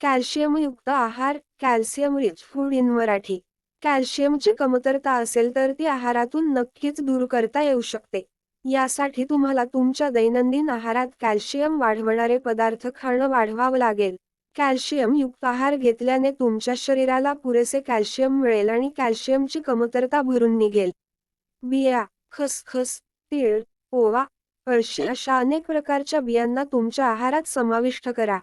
कॅल्शियमयुक्त आहार calcium rich food in Marathi. कॅल्शियमची कमतरता असेल तर ती आहारातून नक्कीच दूर करता येऊ शकते. यासाठी तुम्हाला तुमच्या दैनंदिन आहारात कॅल्शियम वाढवणारे पदार्थ खाणं वाढवावं लागेल. कॅल्शियम युक्त आहार घेतल्याने तुमच्या शरीराला पुरेसे कॅल्शियम मिळेल आणि कॅल्शियमची कमतरता भरून निघेल. बिया खसखस तीळ ओवा अळशी अशा अनेक प्रकारच्या बियांना तुमच्या आहारात समाविष्ट करा.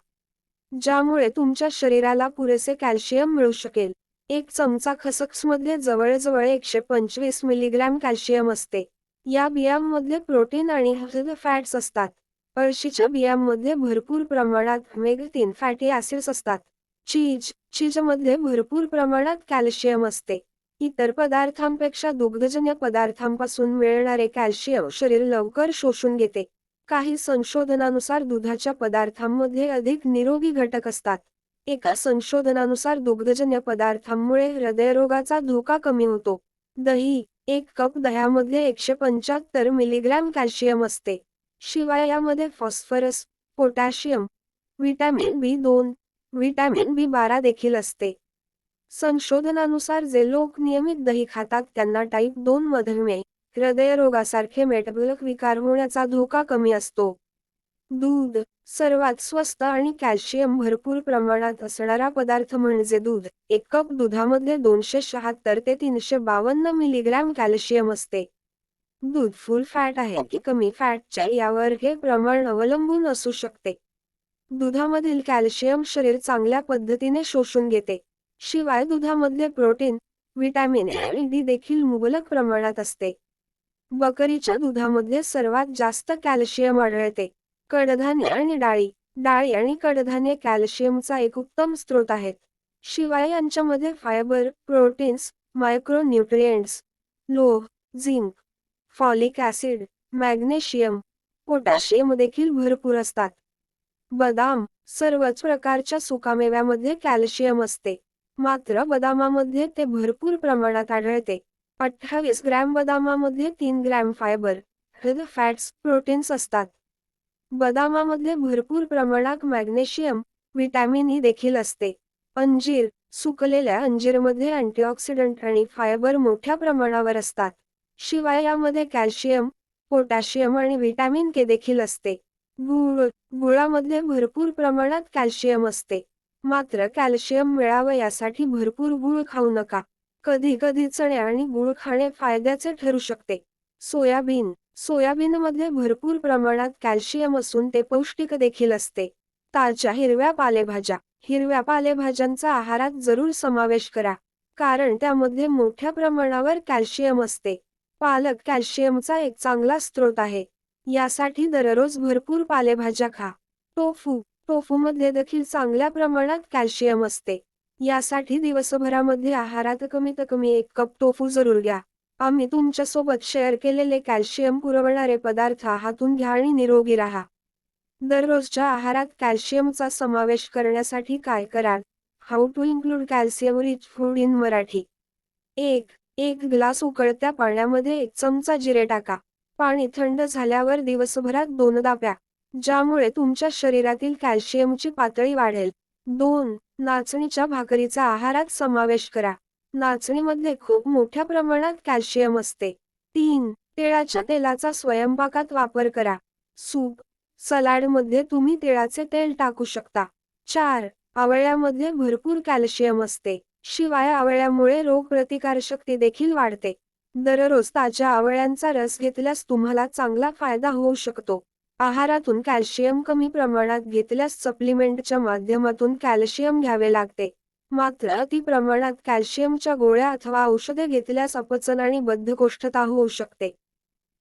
ज्यामुळे तुमच्या शरीराला पुरेसे कॅल्शियम मिळू शकेल. एक चमचा खसखसमध्ये जवळजवळ एकशे पंचवीस मिलीग्रॅम कॅल्शियम असते. या बियांमध्ये प्रोटीन आणि हेल्थ फॅट्स असतात. पळशीच्या बियांमध्ये भरपूर प्रमाणात मेगतीन फॅटी ऍसिड्स असतात. चीज चीजमध्ये भरपूर प्रमाणात कॅल्शियम असते. इतर पदार्थांपेक्षा दुग्धजन्य पदार्थांपासून मिळणारे कॅल्शियम शरीर लवकर शोषून घेते. काही संशोधनानुसार दुधाच्या पदार्थांमध्ये अधिक निरोगी घटक असतात. एका संशोधनानुसार दुग्धजन्य पदार्थांमुळे हृदयरोगाचा धोका कमी होतो. दही एक कप दह्यामध्ये एकशे पंच्याहत्तर मिलीग्रॅम कॅल्शियम असते. शिवाय यामध्ये फॉस्फरस पोटॅशियम व्हिटॅमिन बी दोन व्हिटॅमिन बी बारा देखील असते. संशोधनानुसार जे लोक नियमित दही खातात त्यांना टाईप दोन मधुमेह हृदयरोगासारखे मेटाबॉलिक विकार होण्याचा धोका कमी असतो. दूध सर्वात स्वस्त आणि कॅल्शियम भरपूर प्रमाणात असणारा पदार्थ म्हणजे दूध. एक कप दुधामध्ये दोनशे शहात्तर ते तीनशे बावन्न मिलीग्रॅम कॅल्शियम असते. दूध फुल फॅट आहे की कमी फॅटच्या यावर हे प्रमाण अवलंबून असू शकते. दुधामधील कॅल्शियम शरीर चांगल्या पद्धतीने शोषून घेते. शिवाय दुधामधले प्रोटीन व्हिटॅमिन आणि डी देखील मुबलक प्रमाणात असते. बकरीच्या दुधामध्ये सर्वात जास्त कॅल्शियम आढळते. कडधान्य आणि डाळी. डाळी आणि कडधान्य कॅल्शियमचा एक उत्तम स्रोत आहेत. शिवाय यांच्यामध्ये फायबर प्रोटीन्स मायक्रोन्यूट्रिएंट्स लोह zinc folic acid magnesium potassium देखील भरपूर असतात. बदाम सर्वच प्रकारच्या सुकामेव्यामध्ये कॅल्शियम असते. मात्र बदामामध्ये ते भरपूर प्रमाणात आढळते. अठ्ठावीस ग्रॅम बदामामध्ये तीन ग्रॅम फायबर हृद फॅट्स प्रोटीन्स असतात. बदामामध्ये भरपूर प्रमाणात मॅग्नेशियम व्हिटॅमिन ई देखील असते. अंजीर सुकलेल्या अंजीरमध्ये अँटीऑक्सिडंट आणि फायबर मोठ्या प्रमाणावर असतात. शिवाय यामध्ये कॅल्शियम पोटॅशियम आणि व्हिटॅमिन के देखील असते. गुळ गुळामध्ये भरपूर प्रमाणात कॅल्शियम असते. मात्र कॅल्शियम मिळावं यासाठी भरपूर गुळ खाऊ नका. कधी कधी चणे आणि गुळ खाणे फायद्याचे ठरू शकते. सोयाबीन. सोयाबीनमध्ये भरपूर प्रमाणात कॅल्शियम असून ते पौष्टिक देखील असते. ताज्या हिरव्या पालेभाज्या. हिरव्या पालेभाज्यांचा आहारात जरूर समावेश करा. कारण त्यामध्ये मोठ्या प्रमाणावर कॅल्शियम असते. पालक कॅल्शियमचा एक चांगला स्रोत आहे. यासाठी दररोज भरपूर पालेभाज्या खा. टोफू. टोफूमध्ये देखील चांगल्या प्रमाणात कॅल्शियम असते. यासाठी दिवसभरामध्ये आहारात कमीत कमी एक कप टोफू जरूर घ्या. आम्ही तुमच्यासोबत शेअर केलेले कॅल्शियम पुरवणारे पदार्थ हातून घ्या आणि निरोगी राहा. दररोजच्या आहारात कॅल्शियमचा समावेश करण्यासाठी काय कराल? How to include calcium rich food in Marathi. एक एक ग्लास उकळत्या पाण्यामध्ये एक चमचा जिरे टाका. पाणी थंड झाल्यावर दिवसभरात दोनदा प्या ज्यामुळे तुमच्या शरीरातील कॅल्शियमची पातळी वाढेल. दोन नाचणीच्या भाकरीचा आहारात समावेश करा. नाचणीमध्ये खूप मोठ्या प्रमाणात कॅल्शियम असते. तीन तिळाच्या तेलाचा स्वयंपाकात वापर करा. सूप सलाडमध्ये तुम्ही तिळाचे तेल टाकू शकता. चार आवळ्यामध्ये भरपूर कॅल्शियम असते. शिवाय आवळ्यामुळे रोगप्रतिकारशक्ती देखील वाढते. दररोज ताज्या आवळ्यांचा रस घेतल्यास तुम्हाला चांगला फायदा होऊ शकतो. आहारातून कॅल्शियम कमी प्रमाणात घेतल्यास सप्लिमेंटच्या माध्यमातून कॅल्शियम घ्यावे लागते. मात्र अति प्रमाणात कॅल्शियमच्या गोळ्या अथवा औषधे घेतल्यास अपचन आणि बद्धकोष्ठता होऊ शकते.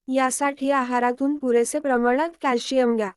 यासाठी आहारातून पुरेसे प्रमाणात कॅल्शियम घ्या.